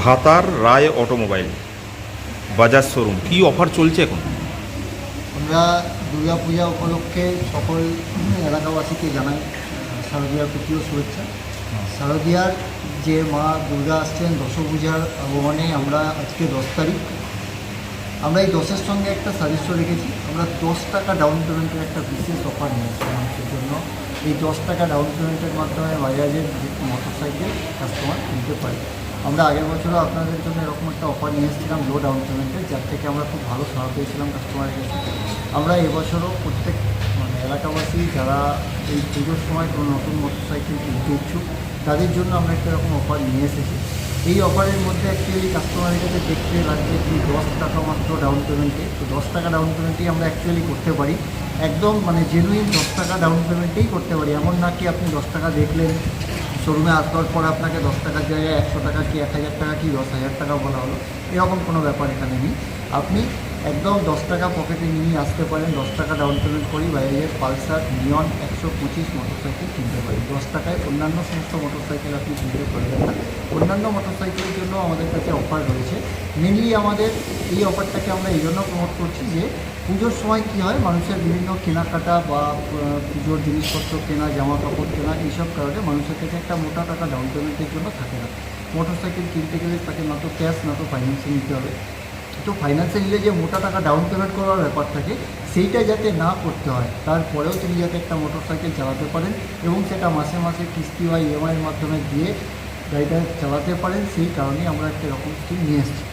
ভাতার Roy automobile, Bajaj showroom, কি offer চলছে এখন? আমরা দুর্গা পূজা উপলক্ষে সকল এলাকাবাসীকে জানাই শারদীয়ার প্রতিও শুভেচ্ছা। শারদীয়ার যে মা দুর্গা আসছেন, দশপূজার আহ্বানে আমরা আজকে দশ তারিখ। আমরা এই দশের সঙ্গে একটা সাজেস্য রেখেছি। আমরা দশ টাকা ডাউন পেমেন্টের একটা বিশেষ অফার নিয়েছি মানুষের জন্য। এই দশ টাকা ডাউন পেমেন্টের মাধ্যমে বাজাজের মোটর সাইকেল কাস্টমার কিনতে পারে। আমরা আগের বছরও আপনাদের জন্য এরকম একটা অফার নিয়ে এসেছিলাম লো ডাউন পেমেন্টের যার থেকে আমরা খুব ভালো সাড়া পেয়েছিলাম কাস্টমারের কাছে আমরা এবছরও প্রত্যেক মানে এলাকাবাসী যারা এই পুজোর সময় কোনো নতুন মোটর সাইকেল কিনতে ইচ্ছুক, তাদের জন্য আমরা একটা এরকম অফার নিয়ে এসেছি। এই অফারের মধ্যে অ্যাকচুয়ালি কাস্টমারের কাছে দেখতে লাগবে কি দশ টাকা মাত্র ডাউন পেমেন্টে তো দশ টাকা ডাউন পেমেন্টেই আমরা অ্যাকচুয়ালি করতে পারি। একদম মানে জেনুইন দশ টাকা ডাউন পেমেন্টেই করতে পারি। এমন না কি আপনি দশ টাকা দেখলেন শোরুমে আসবার পর আপনাকে দশ টাকার জায়গায় একশো টাকা কি এক হাজার টাকা কি দশ হাজার টাকা বলা হলো। এরকম কোনো ব্যাপার এখানে নেই। আপনি একদম দশ টাকা পকেটে নিয়ে আসতে পারেন। দশ টাকা ডাউন পেমেন্ট করি বাইরের পালসার, নিয়ন একশো পঁচিশ মোটরসাইকেল কিনতে পারি দশ টাকায় অন্যান্য সমস্ত মোটরসাইকেল আপনি কিনতে পারবেন না। অন্যান্য মোটরসাইকেলের জন্য আমাদের কাছে অফার রয়েছে। মেনলি আমাদের এই অফারটাকে আমরা এই জন্য প্রমোট করছি যে, পুজোর সময় কী হয়? মানুষের বিভিন্ন কেনাকাটা বা পুজোর জিনিসপত্র কেনা জামা কাপড় কেনা, এইসব কারণে মানুষের কাছে একটা মোটা টাকা ডাউন পেমেন্টের জন্য থাকে না। মোটরসাইকেল কিনতে গেলে তাকে না তো ক্যাশ না তো ফাইন্যান্সে নিতে হবে। তো ফাইন্যান্সে নিলে যে মোটা টাকা ডাউন পেমেন্ট করার ব্যাপার থাকে সেইটা যাতে না করতে হয়, তারপরেও তিনি যাতে একটা মোটর সাইকেল চালাতে পারেন এবং সেটা মাসে মাসে কিস্তি বা ইএমআইয়ের মাধ্যমে দিয়ে গাড়িটা চালাতে পারেন, সেই কারণেই আমরা একটা রকম স্কিম নিয়ে এসেছি।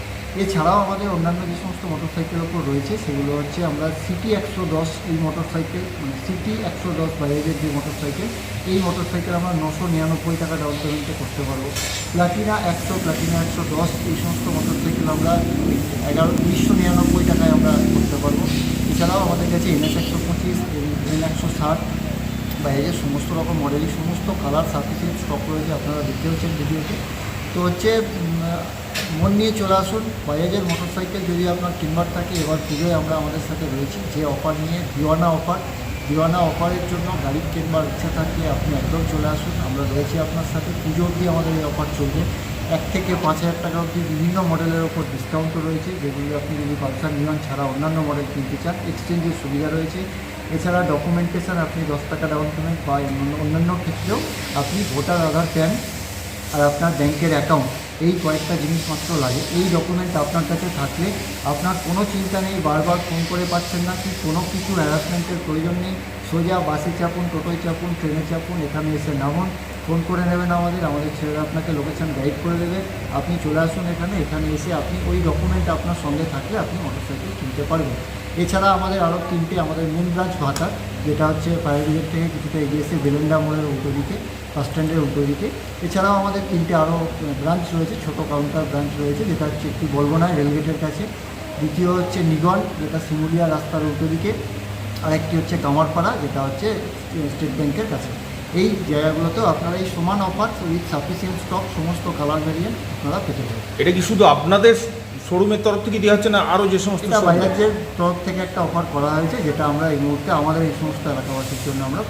এছাড়াও আমাদের অন্যান্য যে সমস্ত মোটর সাইকেলের ওপর রয়েছে, সেগুলো হচ্ছে আমরা সিটি একশো দশ এই মোটর সাইকেল মানে সিটি একশো দশ বাজাজের যে মোটর সাইকেল এই মোটর সাইকেল আমরা নশো নিরানব্বই টাকা ডাউন পেমেন্টে করতে পারব। প্লাটিনা একশো প্লাটিনা একশো দশ, এই সমস্ত মোটর সাইকেল আমরা এগারো উনিশশো নিরানব্বই টাকায় আমরা করতে পারব। এছাড়াও আমাদের কাছে এনএস একশো পঁচিশ এন একশো ষাট বাইরের সমস্ত রকম মডেলের সমস্ত কালার সাফিসিয়েন্ট স্টক রয়েছে, আপনারা দেখতে হচ্ছেন ভিডিওতে তো। হচ্ছে মন নিয়ে চলে আসুন। বাজাজের মোটরসাইকেল যদি আপনার কিনবার থাকে, এবার পুজোয় আমরা আমাদের সাথে রয়েছি। যে অফার নিয়ে, দিওয়ানা অফার। দিওয়ানা অফারের জন্য গাড়ি কিনবার ইচ্ছা থাকলে আপনি একদম চলে আসুন। আমরা রয়েছি আপনার সাথে। পুজো অবধি আমাদের এই অফার চলবে। এক থেকে পাঁচ হাজার টাকা অবধি বিভিন্ন মডেলের ওপর ডিসকাউন্টও রয়েছে। যেগুলি আপনি যদি পালসার নিয়ন ছাড়া অন্যান্য মডেল কিনতে চান এক্সচেঞ্জের সুবিধা রয়েছে। এছাড়া ডকুমেন্টেশন আপনি দশ টাকা ডাউন পেমেন্ট বা অন্য- অন্যান্য ক্ষেত্রেও আপনি ভোটার আধার প্যান আর আপনার ব্যাংকের অ্যাকাউন্ট এই কয়েকটা জিনিসপত্র লাগে। এই ডকুমেন্ট আপনার কাছে থাকলে আপনার কোনো চিন্তা নেই, বারবার ফোন করে পাচ্ছেন না, কি কোনো কিছু অ্যারাসমেন্টের প্রয়োজন নেই। সোজা, বাসে চাপুন, টোটোয় চাপুন, ট্রেনে চাপুন, এখানে এসে নামুন। ফোন করে নেবেন আমাদের আমাদের ছেলেরা আপনাকে লোকেশন গাইড করে দেবে। আপনি চলে আসুন এখানে এখানে এসে আপনি ওই ডকুমেন্ট আপনার সঙ্গে থাকলে আপনি মোটরসাইকেল কিনতে পারবেন। এছাড়া আমাদের আরও তিনটে, আমাদের মেন ব্রাঞ্চ ভাতা, যেটা হচ্ছে ফায়ার ব্রিগেড থেকে কিছুটা এগিয়ে এসে বেলেন্ডা মোড়ের উল্টো দিকে বাস স্ট্যান্ডের উল্টো দিকে। এছাড়াও আমাদের তিনটে আরও ব্রাঞ্চ রয়েছে, ছোটো কাউন্টার ব্রাঞ্চ রয়েছে, যেটা হচ্ছে একটি বলব না রেলগেটের কাছে। দ্বিতীয় হচ্ছে নিগন, যেটা শিমুলিয়া রাস্তার উল্টো দিকে। আর একটি হচ্ছে কামারপাড়া যেটা হচ্ছে স্টেট ব্যাংকের কাছে। এই জায়গাগুলোতেও আপনারা এই সমান অফার উইথ সাফিসিয়েন্ট স্টক সমস্ত কালার ভ্যারিয়েন্ট আপনারা পেতে পারেন। এটা কি শুধু আপনাদের শোরুমের তরফ থেকে দেওয়া হচ্ছে না আরও যে সমস্ত এটা showroom- তরফ থেকে একটা অফার করা হয়েছে যেটা আমরা এই মুহূর্তে আমাদের এই সমস্ত এলাকাবাসীর জন্য আমরা